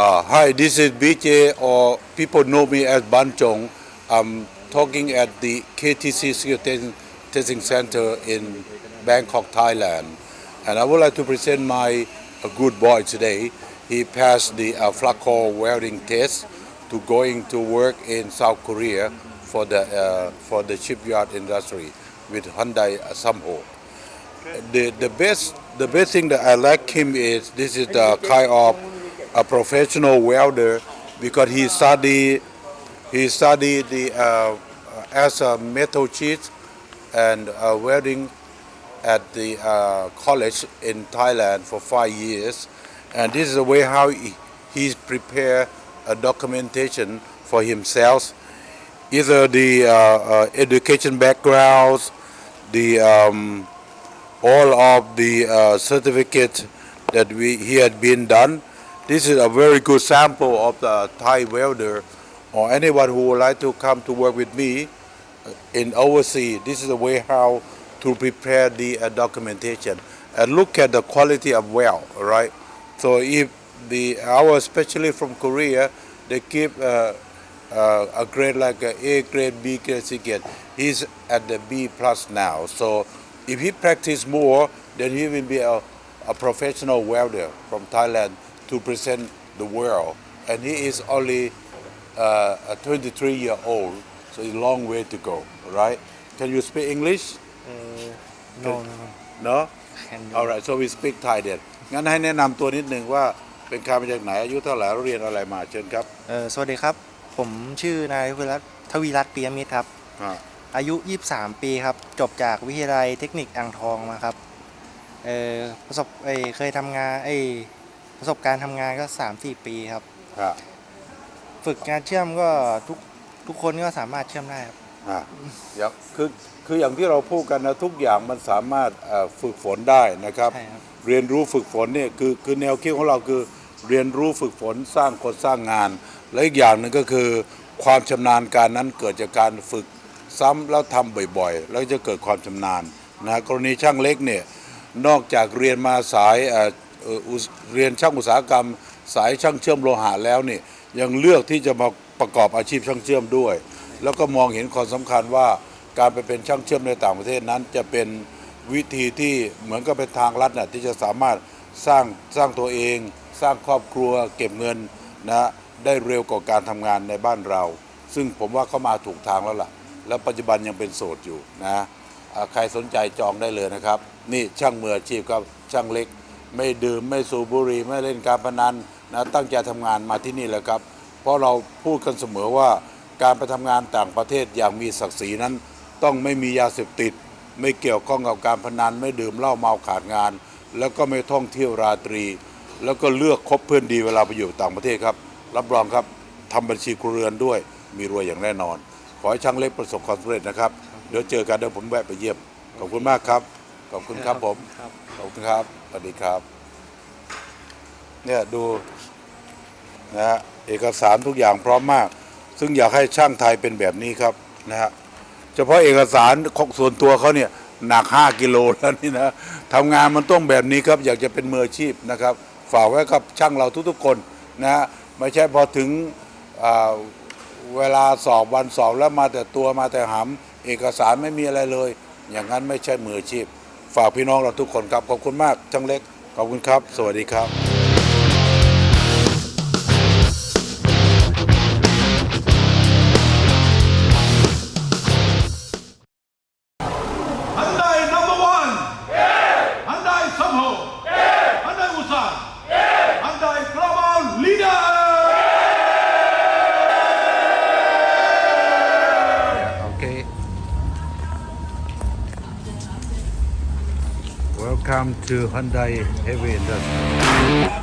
Uh, hi, this is BJ, or people know me as Ban Chong. I'm talking at the KTC Security Testing Center in Bangkok, Thailand. And I would like to present my uh, good boy today. He passed the uh, flak core welding test to going to work in South Korea for the, uh, for the shipyard industry with Hyundai uh, Samho. The, the best the best thing that I like him is this is the kind of a professional welder because he study he studied the uh, as a metal sheet and uh, welding at the uh, college in Thailand for five years, and this is the way how he, he's prepared a documentation for himself, either the uh, uh, education backgrounds, the um, all of the uh, certificate that we he had been done. This is a very good sample of the Thai welder or anyone who would like to come to work with me uh, in overseas. This is the way how to prepare the uh, documentation and look at the quality of well, right? So if the our especially from Korea, they keep uh, uh, a grade like a A grade, B grade, C grade. He's at the B plus now. So if he practice more, then he will be a, a professional welder from Thailand to present the world. And he is only uh, a 23 year old, so it's a long way to go, right? Can you speak English? no no No? can do Alright, so we speak Thai then งั้นให้แนะนำตัวนิดหนึ่งว่าเป็นใครมาจากไหน อายุเท่าไหร่แล้วเรียนอะไรมาเชิญครับ เออสวัสดีครับ ผมชื่อนายทวีรัตน์ทวีรัตน์ปียมิตรครับอ่าอายุ 23 ปีครับ จบจากวิทยาลัยเทคนิคอ่างทองมาครับ เออประสบเอยเคยทำงานเอย ประสบการณ์ทำงานก็ 3-4 ปีครับครับฝึกงานเชื่อมก็ทุกทุกคนก็สามารถเชื่อมได้ครับ อ่าเดี๋ยวคือคืออย่างที่เราพูดกันนะทุกอย่างมันสามารถเอ่อฝึกฝนได้นะครับ ใช่ครับ เรียนรู้ฝึกฝนเนี่ยคือคือแนวคิดของเราคือเรียนรู้ฝึกฝนสร้างคนสร้างงาน และอีกอย่างหนึ่งก็คือ ความชำนาญการนั้นเกิดจากการฝึกซ้ำแล้วทำบ่อยๆ แล้วจะเกิดความชำนาญนะกรณีช่างเล็กเนี่ยนอกจากเรียนมาสายเอ่อ เออเรียนช่างอุตสาหกรรม สายช่างเชื่อมโลหะแล้วนี่ยังเลือกที่จะมาประกอบอาชีพช่างเชื่อมด้วย แล้วก็มองเห็นความสำคัญว่าการไปเป็นช่างเชื่อมในต่างประเทศนั้น จะเป็นวิธีที่เหมือนกับเป็นทางลัดน่ะที่จะสามารถสร้างสร้างตัวเอง สร้างครอบครัวเก็บเงินนะได้เร็วกว่าการทำงานในบ้านเรา ซึ่งผมว่าเขามาถูกทางแล้วล่ะ แล้วปัจจุบันยังเป็นโสดอยู่นะใครสนใจจองได้เลยนะครับ นี่ช่างมืออาชีพครับช่างเล็ก ไม่ดื่มไม่สูบบุหรี่ไม่เล่นการพนันนะตั้งใจทำงานมาที่นี่แหละครับ เพราะเราพูดกันเสมอว่าการไปทำงานต่างประเทศอย่างมีศักดิ์ศรีนั้น ต้องไม่มียาเสพติด ไม่เกี่ยวข้องกับการพนัน ไม่ดื่มเหล้าเมาขาดงาน แล้วก็ไม่ท่องเที่ยวราตรี แล้วก็เลือกคบเพื่อนดีเวลาไปอยู่ต่างประเทศครับ รับรองครับทำบัญชีครัวเรือนด้วย มีรวยอย่างแน่นอน ขอให้ช่างเล็กประสบความสำเร็จนะครับ เดี๋ยวเจอกันเดี๋ยวผมแวะไปเยี่ยมขอบคุณมากครับ ขอบคุณครับผม ครับขอบคุณครับ สวัสดีครับ เนี่ยดูนะฮะเอกสารทุกอย่างพร้อมมาก ซึ่งอยากให้ช่างไทยเป็นแบบนี้ครับนะฮะ เฉพาะเอกสารของส่วนตัวเขาเนี่ยหนัก 5 กิโลแล้วนี่นะทำงานมันต้องแบบนี้ครับ อยากจะเป็นมืออาชีพนะครับ ฝากไว้กับช่างเราทุกๆคนนะฮะ ไม่ใช่พอถึงอ่าเวลาสอบวันสอบแล้วมาแต่ตัวมาแต่หำเอกสารไม่มีอะไรเลย อย่างนั้นไม่ใช่มืออาชีพ ฝากพี่น้องเราทุกคนครับ ขอบคุณมากช่างเล็ก ขอบคุณครับ สวัสดีครับ Welcome to Hyundai Heavy Industry.